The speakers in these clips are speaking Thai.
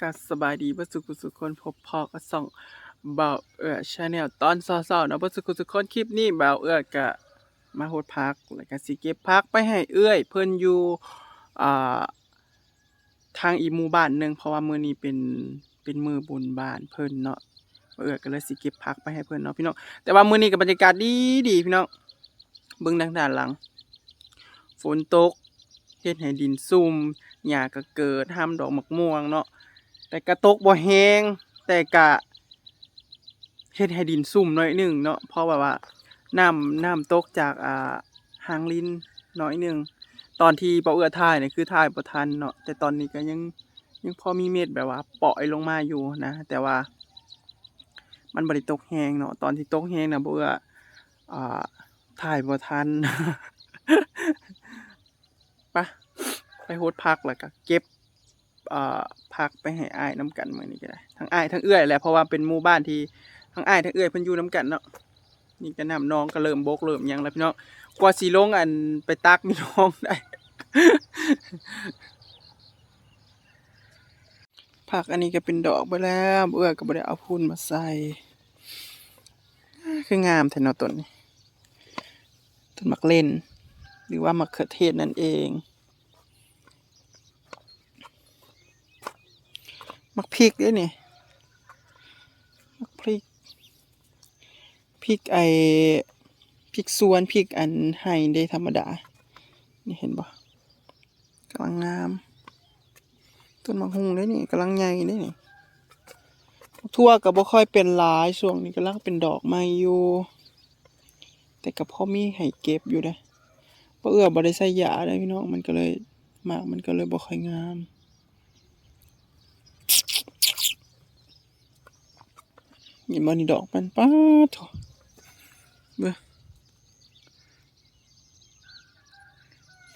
ก็สบายดีบ่สุขสุขคนพบพอก็ส่องเบาเอือชาแนลตอนเช้าๆเนาะบ่สุขสุขคนคลิปนี้เบาเอือก็มาโฮดพักแล้วก็สิเก็บผักไปให้เอื้อยเพิ่นอยู่อ่าทางอีหมู่บ้านหนึ่งเพราะว่ามือนี้เป็นเป็นมือบุญบ้านเพิ่นเนาะเอื้อก็เลยสิเก็บผักไปให้เพิ่นเนาะพี่น้องแต่ว่ามือนี้ก็บบรรยากาศดีดีพี่น้องเบิ่งทางด้านหลัง ฝนตกเฮ็ดให้ดินซุ่มหญ้าก็เกิดห้ามดอกมะม่วงเนาะ แต่กระตกบ่แห้งแต่กะเฮ็ดให้ดินซุ่มน่อยหนึงเนาะเพราะว่าว่าน้ำน้ำตกจากอ่าหางลินน้อยหนึงตอนที่บ่เอื้อถ่ายเนี่ยคือถ่ายบ่ทันเนาะแต่ตอนนี้ก็ยังยังพอมีเม็ดแบบว่าเปาะลงมาอยู่นะ แต่ว่า มันบ่ได้ตกแห้งเนาะตอนที่ตกแห้งน่ะบ่เอื้ออ่าถ่ายบ่ทันไปไปโฮดพักแล้วก็เก็บ พักไปให้อ้ายน้ำกันมือนี้ก็ได้ทั้งอ้ายทั้งเอื้อยแหละเพราะว่าเป็นหมู่บ้านที่ทั้งอ้ายทั้งเอื้อยเพิ่นอยู่น้ำกันเนาะนี่ก็น้ำน้องก็เริ่มบกเริ่มยังแล้วพี่น้องกว่าสิลงอันไปตักนี่น้องได้ผักอันนี้ก็เป็นดอกไปแล้วเอื้อยก็บ่ได้เอาพุ่นมาใส่คืองามแท้เนาะต้นนี้ต้นมักเล่น หรือว่ามะเขือเทศนั่นเอง มักพริกด้วยนี่มักพริกพริกไอพริกสวนพริกอันไห้ได้ธรรมดา นี่เห็นบ่กำลังงาม ต้นมะฮุงด้วยนี่กำลังใหญ่ด้วยนี่ทั่วก็บ่ค่อยเป็นหลายช่วงนี้กำลังเป็นดอกไม้อยู่ แต่ก็พอมีให้เก็บอยู่เด้อบ่เอื้อบ่ได้ใส่ยาเด้พี่น้องมันก็เลยหมากมันก็เลยบ่ค่อยงาม เห็นบ่นี่ดอกมันป้าดโถเบ้อ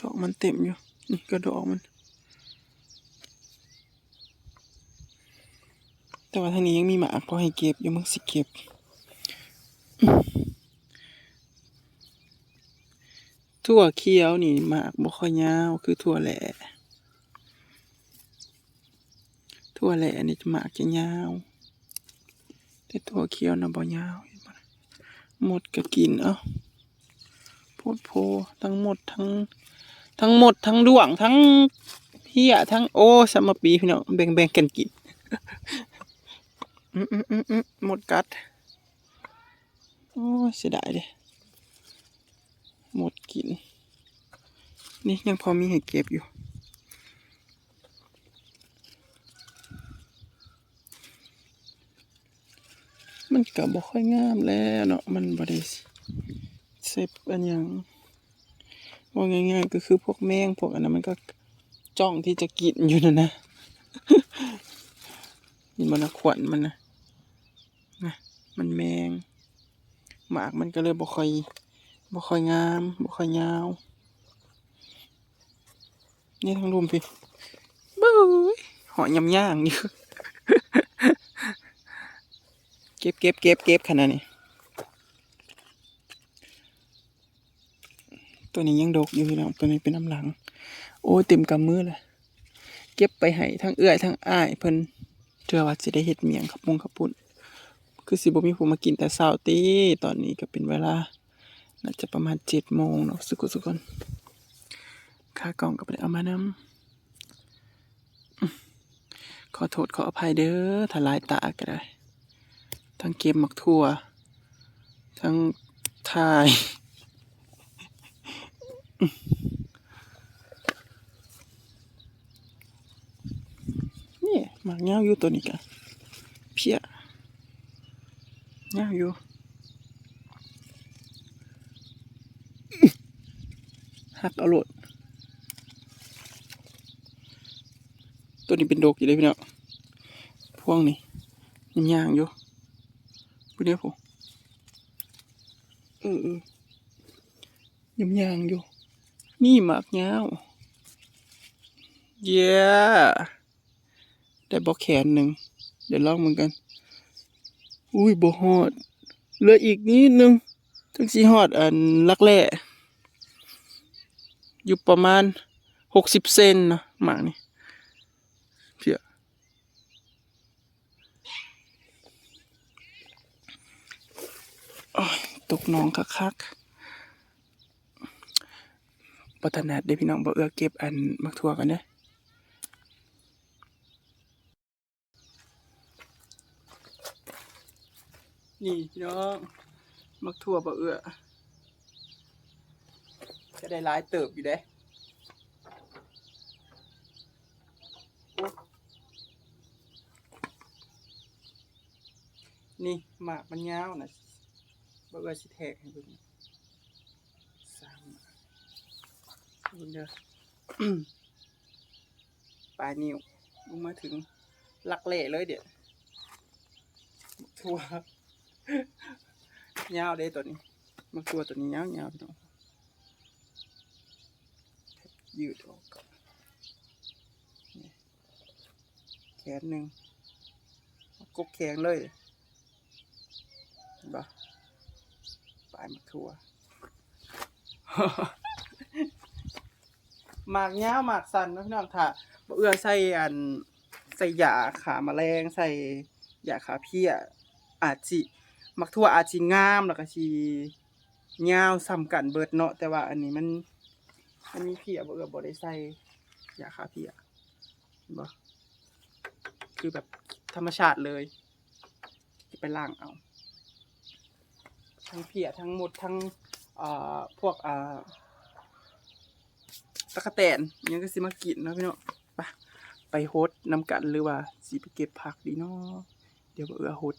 ดอกมันเต็มอยู่ นี่ก็ดอกมัน แต่ว่าทางนี้ยังมีหมากพอให้เก็บอยู่มึงสิเก็บ ถั่วเขียวนี่หมากบ่ค่อยยาวคือถั่วแหล่ ถั่วแหล่นี่หมากจะยาว แต่ตัวเขียวนะบ่ยาวหมดก็กินเอ้าโพดโพทั้งหมดทั้ง ทั้งหมดทั้งดวงทั้งเฮียทั้งโอ้สมปีพี่น้องแบ่งแบ่งกันกินอืมอืมอืมอืมหมดกัด โอ้เสียดายเด้หมดกิน นี่ยังพอมีให้เก็บอยู่ มันก็บ่ค่อยงามแล้วเนาะมันบ่ได้เซฟอันหยังว่าง่ายๆก็คือพวกแมงพวกอันนั้นมันก็จ้องที่จะกินอยู่นั่นะนี่มันนะขวัญมันนะนะมันแมง หมากมันก็เลยบ่ค่อยบ่ค่อยงามบ่ค่อยยาว นี่ทั้งรุมพี่บื้ยหอยยำย่างอยู่ เก็บเก็บเก็บเก็บขนาดนี้ ตัวนี้ยังดกอยู่พี่น้องตัวนี้เป็นน้ำหลัง โอ้ยเต็มกำมือเลยเก็บไปให้ทั้งเอื้อยทั้งอ้ายเพิ่นเชื่อว่าสิได้เฮ็ดเมียงขับปุงขับปุ่นคือสิบ่มีผู้มากินแต่เช้าตีตอนนี้ก็เป็นเวลา น่าจะประมาณเจ็ดโมงเนาะสุกุสุกคนค่ากล่องก็บ่ไปเอามานำขอโทษขออภัยเด้อถ้าลายตาก็ได้ ทั้งเก็บหมักทั่ว ทั้งทายนี่หมากเงาวอยู่ตัวนี้กันเพี้ยเงาวอยู่หักเอาโลดตัวนี้เป็นโดกอยู่เลยพี่เนาะพวงนี่ยังย่างอยู่ พี่เดียวผมเออเออยังย่างอยู่ นี่หมากยาวเย้ได้บอกแขนหนึ่ง เดี๋ยวลองเหมือนกัน อุ้ยบ่ฮอด เหลืออีกนิดนึงถึงสีฮอดอันลักแร่อยู่ประมาณหกสิบเซนนะหมากนี่เพีย โอ้ย ตกน้องคักๆปัตนาดได้พี่น้องบ่เอือเก็บอันมักทั่วกันเด้อนี่พี่น้องมักทั่วบ่เอือจะได้หลายเติบอยู่เด้นี่หมากมันยาวนะ บ่ว่าสิแทกให้เบิ่งสามเบิ่เด้อปลายนิ้วลงมาถึงหลักเล่เลยเดี๋ยวทัวยาวเด้ตัวนี้มักตัวตัวนี้ยาวยาวๆพี่น้องยืดออกก่อนแขนหนึ่งกบแขงเลยเห็นปะปลายมักทั่วหมากเงาหมากสันนะพี่น้องค่ะเอื้อใส่อันใส่ยาขาแมลงใส่ยาขาเพี้ยอาจสิมักทั่วอาจสิงามแล้วก็สิยาวซ้ำกันเบิดเนาะแต่ว่าอันนี้มันมันมีเพี้ยบ่เอื้อบ่ได้ใส่ยาขาเพี้ยบ่คือแบบธรรมชาติเลย ไปล้างเอา ทั้งเพียทั้งหมดทั้งอพวกตะกะแตนอิหยังก็สิมากินเนาะพี่เนาะไปไปโฮสน้ำกันหรือว่าสิไปเก็บผักดีเนาะเดี๋ยวเอือโฮส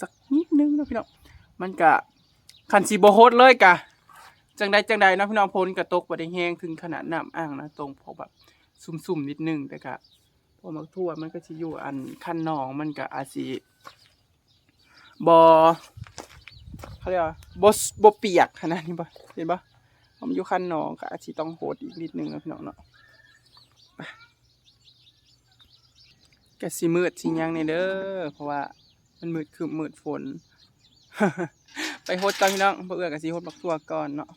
สักนิดนึงเนาะพี่เนาะมันกะคันสิบ่โฮสเลยกะจังใดจังใดเนาะพี่น้องพ้นกระตกบ่ได้แห้งถึงขนาดน้ำอ่างนะตรงพอแบบซุ่มๆนิดนึงแต่กะพอมักทั่วมันก็สิอยู่อันคันหนองมันก็อาจสิบ่ เขาเรียกว่าบสบเปียกขนาดนี้ปะเห็นปะผมอยู่ขั้นหนองก็อาจจะต้องโหดอีกนิดนึงนะพี่น้องเนาะกะสิมืดสิยังในเด้อเพราะว่ามันมืดคือมืดฝน ไปโหดก่อนพี่น้องเพื่อเอื้อกะสิโหดบักตัวก่อนเนาะ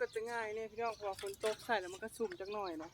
ก็จะง่ายเนี่ยพี่น้องเพอฝนตกใส่แล้วมันก็สุ่มจักหน่อยเนาะ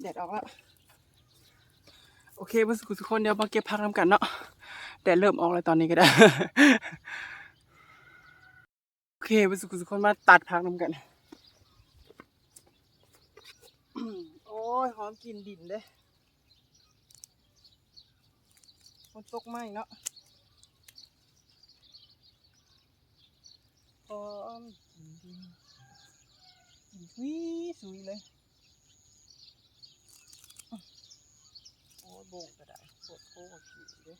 แดดออกแล้ว โอเคเพื่อนทุกคนเดี๋ยวมาเก็บพักน้ำกันเนาะแดดเริ่มออกแล้วตอนนี้ก็ได้ โอเคเพื่อนทุกคนมาตัดพักน้ำกัน โอ้ยหอมกลิ่นดินเด้ฝนตกไหมเนาะหอมกลิ่นดินกลิน สุยสุยเลยโอ้ยโบ่งก็ได้ปวดโค้งกินเด้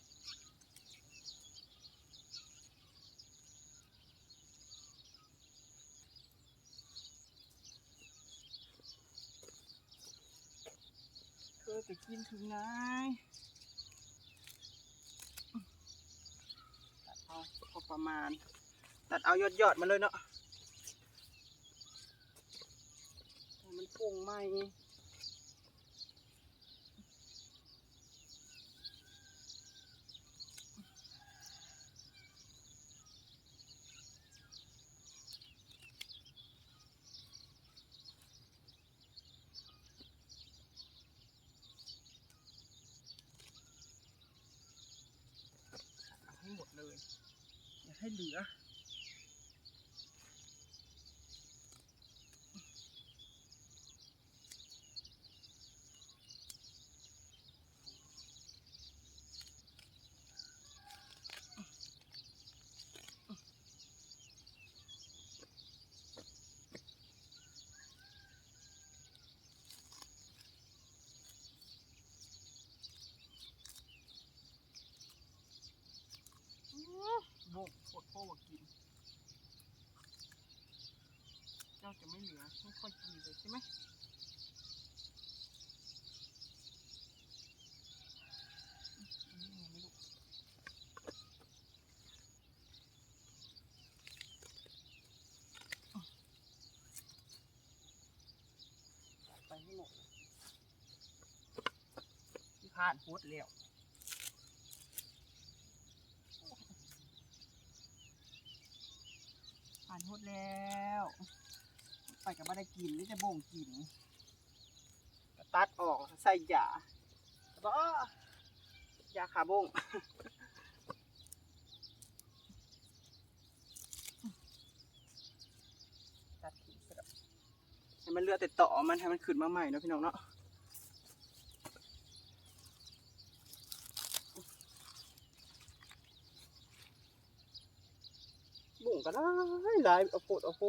เคยไปกินถึงไหนตัดเอาพอประมาณ ตัดเอายอดยอดๆมาเลยเนาะมันโป่งไหม เอาให้หมดเลย อย่า ให้เหลือ โบกโคตรโคตรกิน เจะไม่เหลือไม่ค่อยกินเลยใช่ไหมไปให้หมดที่ผ่านโพดแล้วผ่านโทษแล้ว ไปกับไม่ได้กินนี่จะบ่งกินตัดออกใส่ยาบ้ายาขาบ่งตัดทิ้งซะแล้วให้มันเลือดแต่ต่อมันให้มันขึ้นมาใหม่เนาะพี่น้องเนาะบ่งก็ได้หลายเอาโปดเอาโป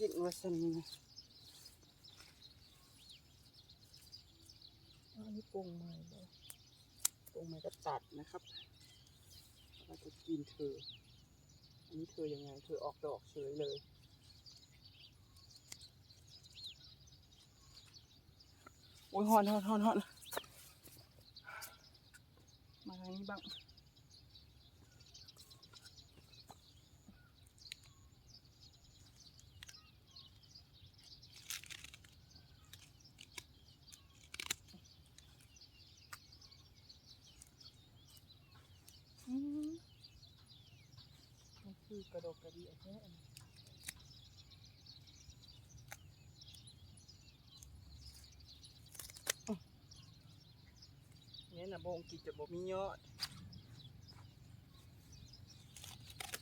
กินมาสันอันนี้ปรุงใหม่เลยปรุงใหม่ก็ตัดนะครับเราจะกินเธอ อันนี้เธอยังไง เธอออกดอกเฉยเลยโอ้ยฮอนฮอนฮอนฮอนมาทางนี้บ้าง อืมมันคือ กระดกกระดิ่งแค่อันนี้อื้อเนี่ยนะโบงกินจะบ่มียอด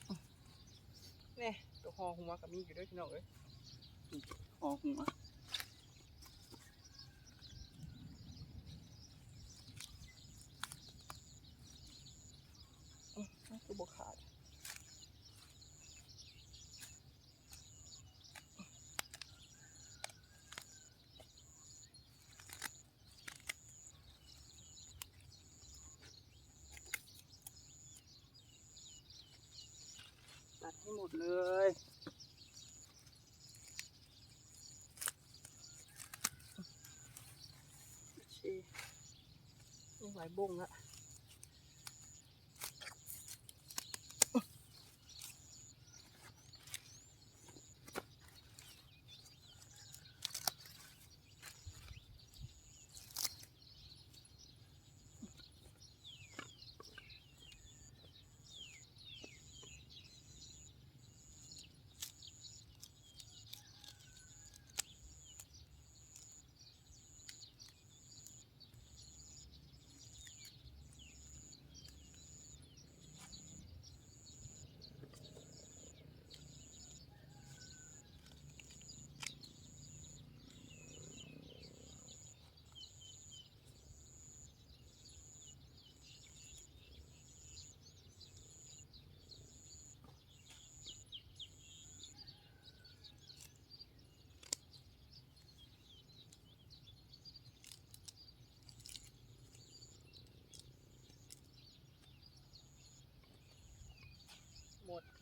อื้อเนี่ยตัวหอหัวก็มีอยู่ด้วยพี่น้องเอ้ยนี่หอหัวอื้อมันคือบ่ขาด ตัด ให้หมดเลยโอเคไม่ไหวบงละ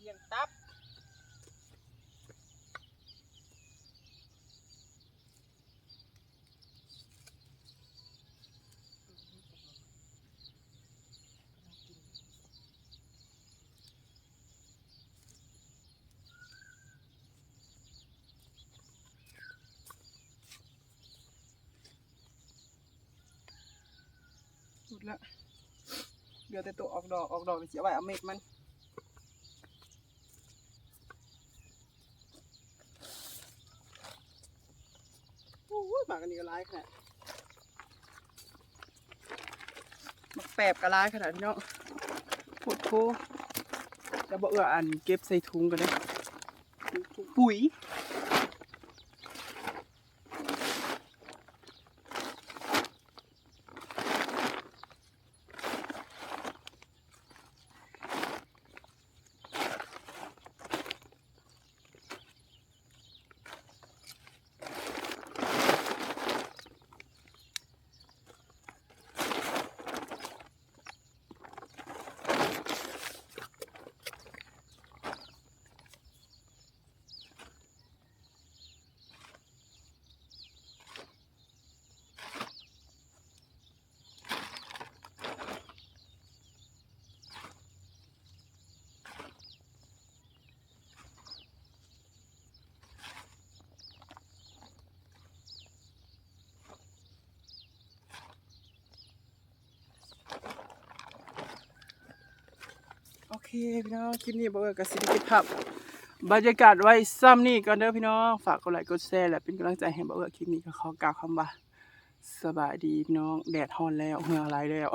หมดเพียงตับหมดละเดี๋ยวแต่ตัวออกดอกออกดอกเดี๋ยวเสียไว้เอาเม็ดมันโอ้ยหมา กันนี่ก็ร้ายขนาดหมักแปบก็ร้ายขนาดพี่น้องโคตรโคจะบอกเอออันเก็บใส่ถุงกันเลยปุ๋ย เคพี่น้องคลิปนี้บอกกับสิริกิภาพบรรยากาศไว้ซ้ำนี่ก่อนเด้อพี่น้องฝากกดไลค์กดแชร์และเป็นกำลังใจให้บอกว่าคลิปนี้ก็ขอกล่าวคำว่าสบายดีพี่น้องแดดฮอนแล้วเหงื่อไหลแล้ว